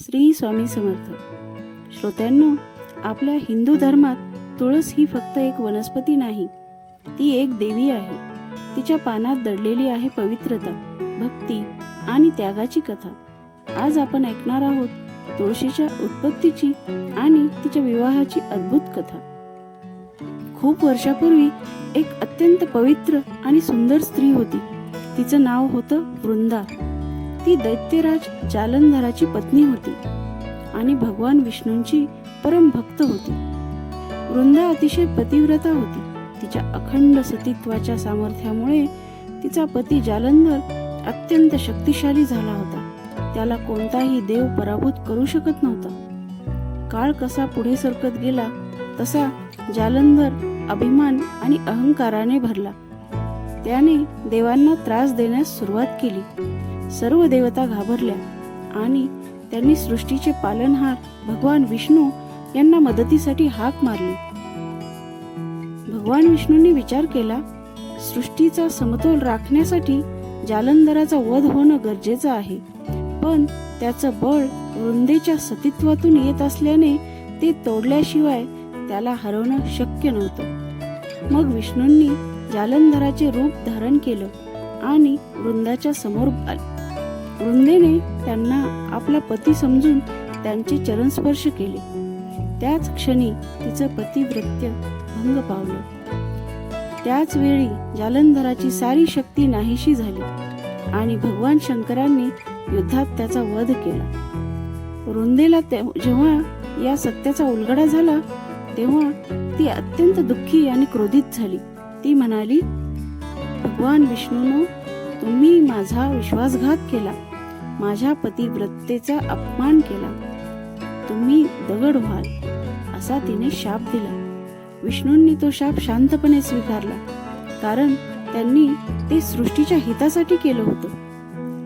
श्री स्वामी समर्थ. श्रोत्यांनो आपल्या हिंदू धर्मात तुळस ही फक्त एक वनस्पती नाही ती एक देवी आहे. तिच्या पानात दडलेली आहे पवित्रता भक्ती आणि त्यागाची कथा. आज आपण ऐकणार आहोत तुळशीच्या उत्पत्तीची आणि तिच्या विवाहाची अद्भुत कथा. खूप वर्षापूर्वी एक अत्यंत पवित्र आणि सुंदर स्त्री होती. तिचं नाव होतं वृंदा. ती दैत्यराज जालंधराची पत्नी होती आणि भगवान विष्णूंची परम भक्त होती. वृंदा अतिशय पतिव्रता होती. तिच्या अखंड सतीत्वाच्या सामर्थ्यामुळे तिचा पती जालंधर अत्यंत शक्तिशाली झाला होता. त्याला कोणताही देव पराभूत करू शकत नव्हता. काळ कसा पुढे सरकत गेला तसा जालंधर अभिमान आणि अहंकाराने भरला. त्याने देवांना त्रास देण्यास सुरुवात केली. सर्व देवता घाबरल्या आणि त्यांनी सृष्टीचे पालनहार भगवान विष्णू यांना मदतीसाठी हाक मारली. भगवान विष्णूंनी विचार केला सृष्टीचा समतोल राखण्यासाठी जालंधराचा वध होणं गरजेचं आहे पण त्याचं बळ वृंदेच्या सतीत्वातून येत असल्याने ते तोडल्याशिवाय त्याला हरवणं शक्य नव्हतं. मग विष्णूंनी जालंधराचे रूप धारण केलं आणि वृंदाच्या समोर आले. वृंदेने त्यांना आपला पती समजून त्यांचे चरणस्पर्श केले. त्याच क्षणी तिचं पतिव्रत्य भंग पावलं. त्याच वेळी जालंधराची सारी शक्ती नाहीशी झाली आणि भगवान शंकरांनी युद्धात त्याचा वध केला. वृंदेला ते- जेव्हा या सत्याचा उलगडा झाला तेव्हा ती अत्यंत दुःखी आणि क्रोधित झाली. ती म्हणाली भगवान विष्णूनं तुम्ही माझा विश्वासघात केला. माझ्या पतिव्रतेचा अपमान केला. तुम्ही दगड व्हाल असा तिने शाप दिला. विष्णूंनी तो शाप शांतपणे स्वीकारला कारण त्यांनी ते सृष्टीच्या हितासाठी केलं होतं.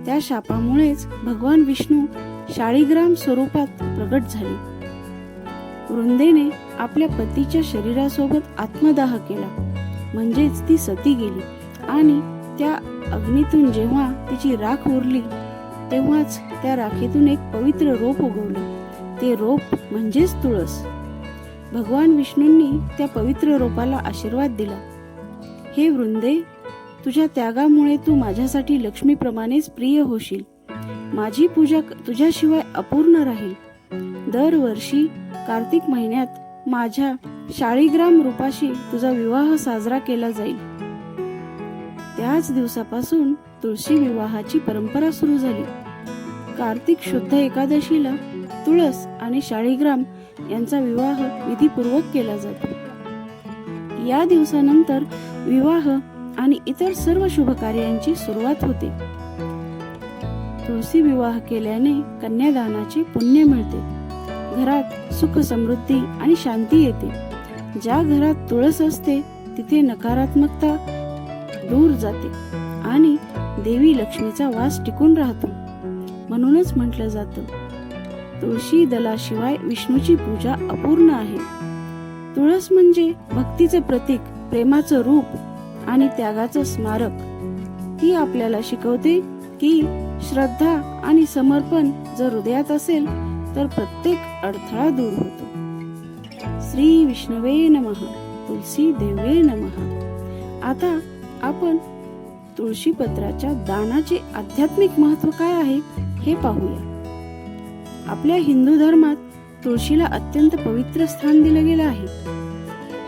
त्या शापामुळेच भगवान विष्णू शाळीग्राम स्वरूपात प्रगट झाले. वृंदेने आपल्या पतीच्या शरीरासोबत आत्मदाह केला. म्हणजेच ती सती गेली आणि त्या अग्नीतून जेव्हा तिची राख उरली तेव्हाच त्या राखेतून एक पवित्र रोप उगवलं. ते रोप म्हणजेच तुळस. भगवान विष्णूंनी त्या पवित्र रोपाला आशीर्वाद दिला. हे वृंदे तुझ्या त्यागामुळे तू माझ्यासाठी लक्ष्मीप्रमाणेच प्रिय होशील. माझी पूजा तुझ्याशिवाय अपूर्ण राहील. दरवर्षी कार्तिक महिन्यात माझ्या शाळीग्राम रूपाशी तुझा विवाह साजरा केला जाईल. त्याच दिवसापासून तुळशी विवाहाची परंपरा सुरू झाली. कार्तिक शुद्ध एकादशीला तुळस आणि शाळीग्राम यांचा विवाह विधीपूर्वक केला जातो. या दिवसानंतर विवाह आणि इतर सर्व शुभ कार्यांची सुरुवात होते. तुळशी विवाह केल्याने कन्यादानाचे पुण्य मिळते. घरात सुख समृद्धी आणि शांती येते. ज्या घरात तुळस असते तिथे नकारात्मकता दूर जाते आणि देवी लक्ष्मीचा वास टिकून राहतो. म्हणूनच म्हटलं जातं तुळशी दलाशिवाय विष्णूची पूजा अपूर्ण आहे. तुळस म्हणजे भक्तीचे प्रतीक प्रेमाचं रूप आणि त्यागाचं स्मारक. ती आपल्याला शिकवते की श्रद्धा आणि समर्पण जर हृदयात असेल तर प्रत्येक अडथळा दूर होतो. श्री विष्णवे नमः तुलसी देवे नमः. आता आपण तुळशीपत्राच्या दानाचे आध्यात्मिक महत्त्व काय आहे हे पाहूया. आपल्या हिंदू धर्मात तुळशीला अत्यंत पवित्र स्थान दिलं गेलं आहे.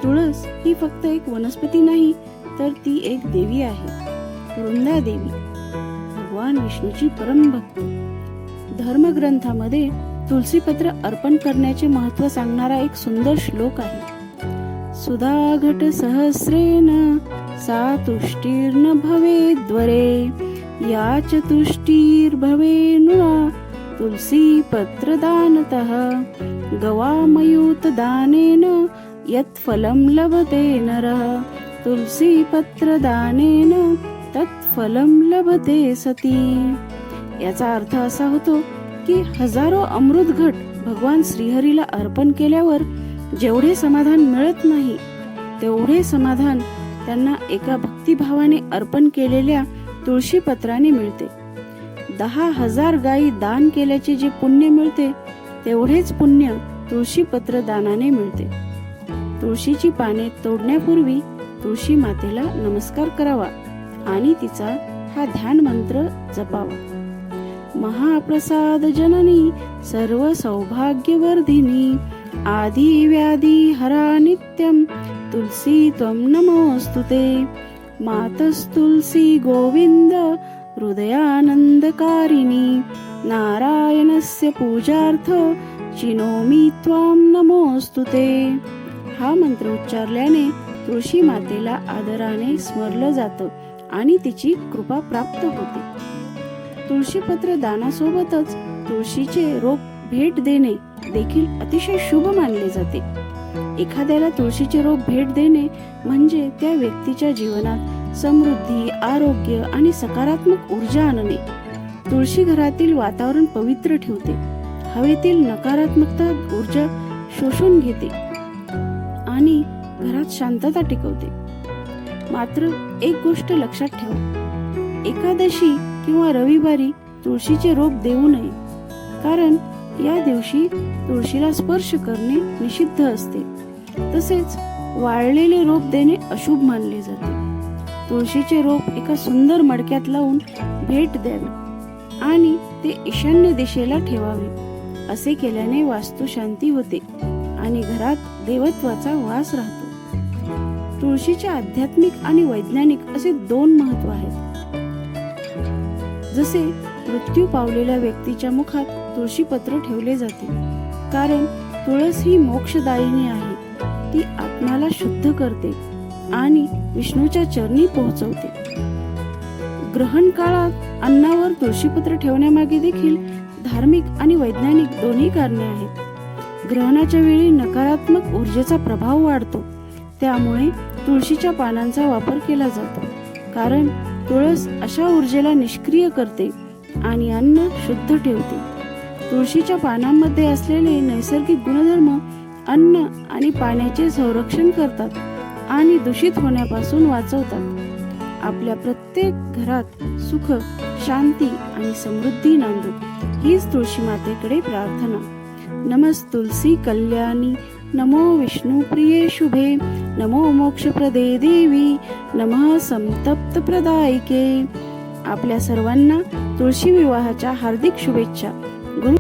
तुळस ही फक्त एक वनस्पती नाही तर ती एक देवी आहे. वृंदा देवी भगवान विष्णूची परमभक्त धर्मग्रंथामध्ये तुलसीपत्र अर्पण करण्याचे महत्त्व सांगणारा एक सुंदर श्लोक आहे. सुधाघट सहस्रेन सा तुष्टीर्न भवेद्वरे या च तुष्टीर्भवे नृणा तुलसी पत्रदानतः लभते नरः। तुलसीपत्रदानेन तत्फलं तत् फलं लभते सती। याचा अर्थ असा होतो की हजारो अमृत घट भगवान श्रीहरीला अर्पण केल्यावर जेवढे समाधान मिळत नाही तेवढे समाधान त्यांना एका भक्तिभावाने अर्पण केलेल्या तुळशी पत्राने मिळते. दहा हजार गायी दान केल्याचे जे पुण्य मिळते तेवढेच पुण्य तुळशी पत्र दानाने मिळते. तुळशीची पाने तोडण्यापूर्वी तुळशी मातेला नमस्कार करावा आणि तिचा हा ध्यान मंत्र जपावा. महाप्रसाद जननी सर्व सौभाग्यवर्धिनी आदि व्याधी हरा नित्यम तुलसी त्वं नमोस्तुते मातस्तुलसी गोविंद हृदयानन्दकारिणी नारायणस्य पूजार्थ चिनोमी त्वां नमोस्तुते हा मंत्र उच्चारल्याने तुळशी मातेला आदराने स्मरलं जातं आणि तिची कृपा प्राप्त होते. तुळशीपत्र दानासोबतच तुळशीचे रोप भेट देणे देखील अतिशय शुभ मानले जाते. एखाद्याला तुळशीचे रोप भेट देणे म्हणजे त्या व्यक्तीच्या जीवनात समृद्धी आरोग्य आणि सकारात्मक ऊर्जा आणणे. तुळशी घरातील वातावरण पवित्र ठेवते. हवेतील नकारात्मकता ऊर्जा शोषून घेते आणि घरात शांतता टिकवते. मात्र एक गोष्ट लक्षात ठेवा. एकादशी किंवा रविवारी तुळशीचे रोप देऊ नये. कारण या दिवशी तुळशीला स्पर्श करणे निषिद्ध असते. तसेच वाळलेले रोप देणे अशुभ मानले जाते. तुळशीचे रोप एका सुंदर मडक्यात लावून भेट द्यावी आणि ते ईशान्य दिशेला ठेवावे असे केल्याने वास्तू शांती होते आणि घरात देवत्वाचा वास राहतो. तुळशीचे आध्यात्मिक आणि वैज्ञानिक असे दोन महत्त्व आहेत. जसे मृत्यू पावलेल्या व्यक्तीच्या मुखात तुळशी पत्र ठेवले जाते. कारण तुळस ही मोक्षदायिनी आहे. ती आत्म्याला शुद्ध करते आणि विष्णूच्या चरणी पोहोचवते. ग्रहण काळात अन्नावर तुळशीपत्र ठेवण्यामागे देखील धार्मिक आणि वैज्ञानिक दोन्ही कारणे आहेत. ग्रहणाच्या वेळी नकारात्मक ऊर्जेचा प्रभाव वाढतो. त्यामुळे तुळशीच्या पानांचा वापर केला जातो. कारण तुळस अशा ऊर्जेला निष्क्रिय करते आणि अन्न शुद्ध ठेवते. तुळशीच्या पानांमध्ये असलेले नैसर्गिक गुणधर्म अन्न आणि पाण्याचे संरक्षण करतात आणि दूषित होण्यापासून वाचवतात. आपल्या प्रत्येक घरात सुख शांती आणि समृद्धी नांदो हीच तुळशी मातेकडे प्रार्थना. नमस तुलसी कल्याणी नमो विष्णू प्रिये शुभे नमो मोक्षप्रदे देवी नमः संतप्त प्रदायिके आपल्या सर्वांना तुळशी विवाहाच्या हार्दिक शुभेच्छा. गुरु